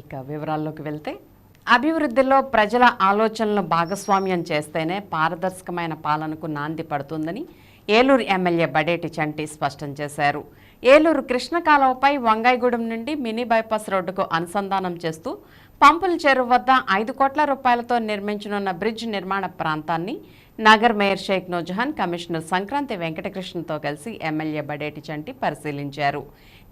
ఇక వివరాల్లోకి వెళ్తే అభివృద్ధిలో ప్రజల ఆలోచనలు భాగస్వామ్యం చేస్తేనే పారదర్శకమైన పాలనకు నాంది పడుతుందని ఏలూరు ఎమ్మెల్యే బడేటి చంటి స్పష్టం చేశారు. ఏలూరు కృష్ణ కాలువపై వంగాయిగూడెం నుండి మినీ బైపాస్ రోడ్డుకు అనుసంధానం చేస్తూ పంపుల చెరువు వద్ద ఐదు కోట్ల రూపాయలతో నిర్మించనున్న బ్రిడ్జ్ నిర్మాణ ప్రాంతాన్ని నగర్ మేయర్ షేక్ నూజహాన్ కమిషనర్ సంక్రాంతి వెంకటకృష్ణతో కలిసి ఎమ్మెల్యే బడేటి చంటి పరిశీలించారు.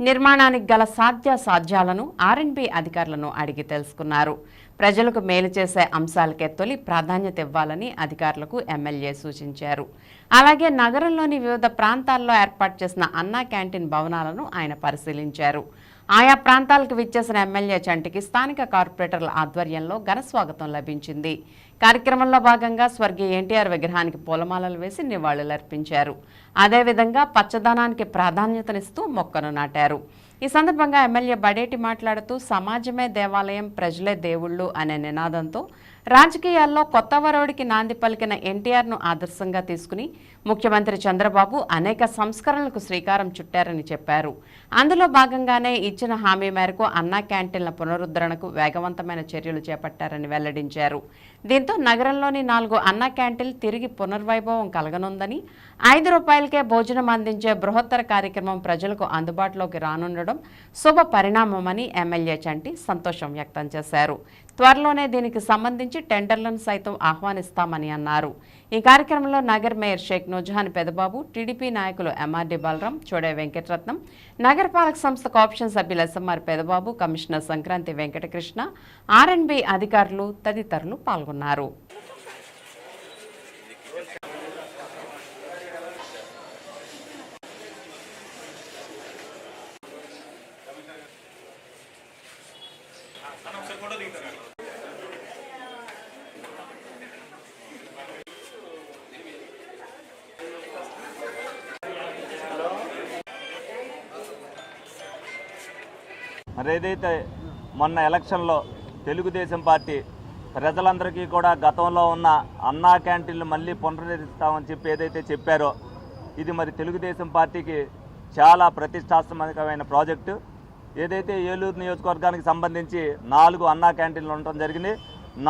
నిర్మాణానికి గల సాధ్యాసాధ్యాలను ఆర్ఎన్బి అధికారులను అడిగి తెలుసుకున్నారు. ప్రజలకు మేలు చేసే అంశాలకే తొలి ప్రాధాన్యత ఇవ్వాలని అధికారులకు ఎమ్మెల్యే సూచించారు. అలాగే నగరంలోని వివిధ ప్రాంతాల్లో ఏర్పాటు చేసిన అన్నా క్యాంటీన్ భవనాలను ఆయన పరిశీలించారు. ఆయా ప్రాంతాలకు విచ్చేసిన ఎమ్మెల్యే చంటికి స్థానిక కార్పొరేటర్ల ఆధ్వర్యంలో ఘన స్వాగతం లభించింది. కార్యక్రమంలో భాగంగా స్వర్గీయ ఎన్టీఆర్ విగ్రహానికి పూలమాలలు వేసి నివాళులర్పించారు. అదేవిధంగా పచ్చదనానికి ప్రాధాన్యతనిస్తూ మొక్కను నాటారు. ఈ సందర్భంగా ఎమ్మెల్యే బడేటి మాట్లాడుతూ సమాజమే దేవాలయం ప్రజలే దేవుళ్ళు అనే నినాదంతో రాజకీయాల్లో కొత్త వరవడికి నాంది పలికిన ఎన్టీఆర్ను ఆదర్శంగా తీసుకుని ముఖ్యమంత్రి చంద్రబాబు అనేక సంస్కరణలకు శ్రీకారం చుట్టారని చెప్పారు. అందులో భాగంగానే ఇచ్చిన హామీ మేరకు అన్నా క్యాంటీన్ల పునరుద్ధరణకు వేగవంతమైన చర్యలు చేపట్టారని వెల్లడించారు. దీంతో నగరంలోని నాలుగు అన్నా క్యాంటీన్లు తిరిగి పునర్వైభవం కలగనుందని ఐదు రూపాయలకే భోజనం అందించే బృహత్తర కార్యక్రమం ప్రజలకు అందుబాటులోకి రానుండడం శుభ పరిణామమని ఎమ్మెల్యే చంటి సంతోషం వ్యక్తం చేశారు. త్వరలోనే దీనికి సంబంధించి టెండర్లను సైతం ఆహ్వానిస్తామని అన్నారు. ఈ కార్యక్రమంలో నగర్ మేయర్ షేక్ నుజహాన్ పెదబాబు టీడీపీ నాయకులు ఎంఆర్డి బలరాం చోడే వెంకటరత్నం నగరపాలక సంస్థ ఆప్షన్ సభ్యులు SMR Pedababu commissioner Sankranti Venkatakrishna RNB అధికారులు తదితరులు పాల్గొన్నారు. మరి ఏదైతే మొన్న ఎలక్షన్లో తెలుగుదేశం పార్టీ ప్రజలందరికీ కూడా గతంలో ఉన్న అన్నా క్యాంటీన్లు మళ్ళీ పునరుద్ధరిస్తామని చెప్పి ఏదైతే చెప్పారో ఇది మరి తెలుగుదేశం పార్టీకి చాలా ప్రతిష్టాత్మకమైన ప్రాజెక్టు. ఏదైతే ఏలూరు నియోజకవర్గానికి సంబంధించి నాలుగు అన్నా క్యాంటీన్లు ఉండటం జరిగింది.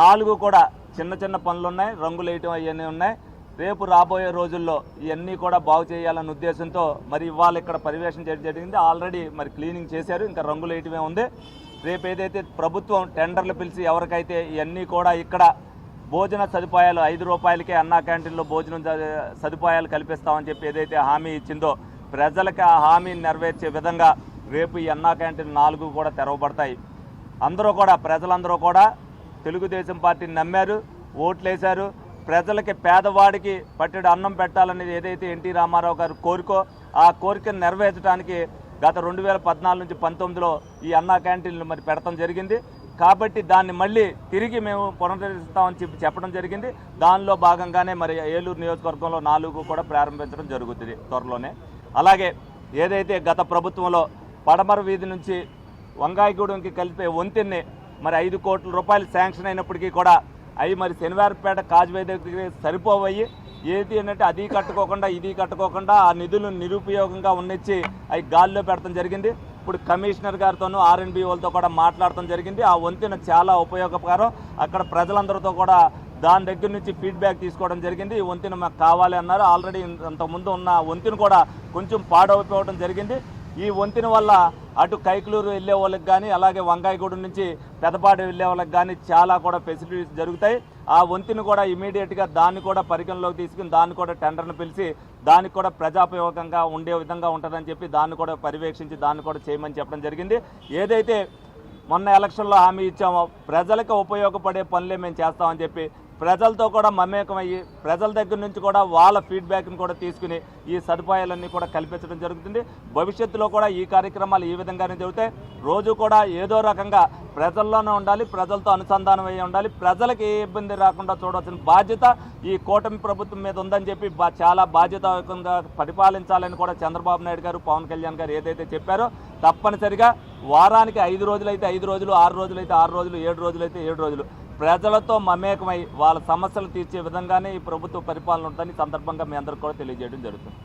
నాలుగు కూడా చిన్న చిన్న పనులు ఉన్నాయి రంగులు వేయటం అవన్నీ ఉన్నాయి. రేపు రాబోయే రోజుల్లో ఇవన్నీ కూడా బాగు చేయాలన్న ఉద్దేశంతో మరి ఇవాళ ఇక్కడ పర్యవేక్షణ చేయడం జరిగింది. ఆల్రెడీ మరి క్లీనింగ్ చేశారు. ఇంకా రంగులు వేయటమే ఉంది. రేపు ఏదైతే ప్రభుత్వం టెండర్లు పిలిచి ఎవరికైతే ఇవన్నీ కూడా ఇక్కడ భోజన సదుపాయాలు ఐదు రూపాయలకే అన్నా క్యాంటీన్లో భోజనం సదుపాయాలు కల్పిస్తామని చెప్పి ఏదైతే హామీ ఇచ్చిందో ప్రజలకు ఆ హామీని నెరవేర్చే విధంగా రేపు ఈ అన్నా క్యాంటీన్ నాలుగు కూడా తెరవబడతాయి. అందరూ కూడా ప్రజలందరూ కూడా తెలుగుదేశం పార్టీని నమ్మారు ఓట్లేశారు. ప్రజలకి పేదవాడికి పట్టెడు అన్నం పెట్టాలనేది ఏదైతే ఎన్టీ రామారావు గారు కోరికో ఆ కోరికను నెరవేర్చడానికి గత రెండు వేల పద్నాలుగు నుంచి పంతొమ్మిదిలో ఈ అన్నా క్యాంటీన్లు మరి పెడతాం జరిగింది. కాబట్టి దాన్ని మళ్ళీ తిరిగి మేము పునరుద్ధరిస్తామని చెప్పి చెప్పడం జరిగింది. దానిలో భాగంగానే మరి ఏలూరు నియోజకవర్గంలో నాలుగు కూడా ప్రారంభించడం జరుగుతుంది త్వరలోనే. అలాగే ఏదైతే గత ప్రభుత్వంలో పడమర వీధి నుంచి వంగాయగూడెంకి కలిపే వంతెన్ని మరి ఐదు కోట్ల రూపాయలు శాంక్షన్ అయినప్పటికీ కూడా అవి మరి శనివారపేట కాజువే దగ్గర సరిపోవయ్యి. ఏది ఏంటంటే అది కట్టుకోకుండా ఇది కట్టుకోకుండా ఆ నిధులు నిరుపయోగంగా ఉన్నిచ్చి అవి గాల్లో పెడతాం జరిగింది. ఇప్పుడు కమిషనర్ గారితోనూ ఆర్ఎన్బి వాళ్ళతో కూడా మాట్లాడటం జరిగింది. ఆ వంతెన చాలా ఉపయోగకరం. అక్కడ ప్రజలందరితో కూడా దాని దగ్గర నుంచి ఫీడ్బ్యాక్ తీసుకోవడం జరిగింది. ఈ వంతెన మాకు కావాలి అన్నారు. ఆల్రెడీ అంతకుముందు ఉన్న వంతెన కూడా కొంచెం పాడైపోవడం జరిగింది. ఈ వంతెన వల్ల అటు కైకలూరు వెళ్ళే వాళ్ళకి కానీ అలాగే వంగాయగూడెం నుంచి పెదపాటి వెళ్ళే వాళ్ళకి కానీ చాలా కూడా ఫెసిలిటీస్ జరుగుతాయి. ఆ వంతిని కూడా ఇమీడియట్గా దాన్ని కూడా పరిగణలోకి తీసుకుని దాన్ని కూడా టెండర్ను పిలిచి దానికి కూడా ప్రజాపయోగంగా ఉండే విధంగా ఉంటుందని చెప్పి దాన్ని కూడా పర్యవేక్షించి దాన్ని కూడా చేయమని చెప్పడం జరిగింది. ఏదైతే మొన్న ఎలక్షన్లో హామీ ఇచ్చామో ప్రజలకు ఉపయోగపడే పనులే మేము చేస్తామని చెప్పి ప్రజలతో కూడా మమేకమయ్యి ప్రజల దగ్గర నుంచి కూడా వాళ్ళ ఫీడ్బ్యాక్ని కూడా తీసుకుని ఈ సదుపాయాలన్నీ కూడా కల్పించడం జరుగుతుంది. భవిష్యత్తులో కూడా ఈ కార్యక్రమాలు ఈ విధంగానే జరుగుతాయి. రోజు కూడా ఏదో రకంగా ప్రజల్లోనే ఉండాలి ప్రజలతో అనుసంధానం అయ్యి ఉండాలి. ప్రజలకు ఏ ఇబ్బంది రాకుండా చూడాల్సిన బాధ్యత ఈ కూటమి ప్రభుత్వం మీద ఉందని చెప్పి చాలా బాధ్యతయుతంగా పరిపాలించాలని కూడా చంద్రబాబు నాయుడు గారు పవన్ కళ్యాణ్ గారు ఏదైతే చెప్పారో తప్పనిసరిగా వారానికి ఐదు రోజులైతే ఐదు రోజులు ఆరు రోజులైతే ఆరు రోజులు ఏడు రోజులైతే ఏడు రోజులు. ప్రజలతో మమేకమై వాళ్ళ సమస్యలు తీర్చే విధంగానే ఈ ప్రభుత్వ పరిపాలన ఉంటుందని సందర్భంగా మీ అందరికీ కూడా తెలియజేయడం జరుగుతుంది.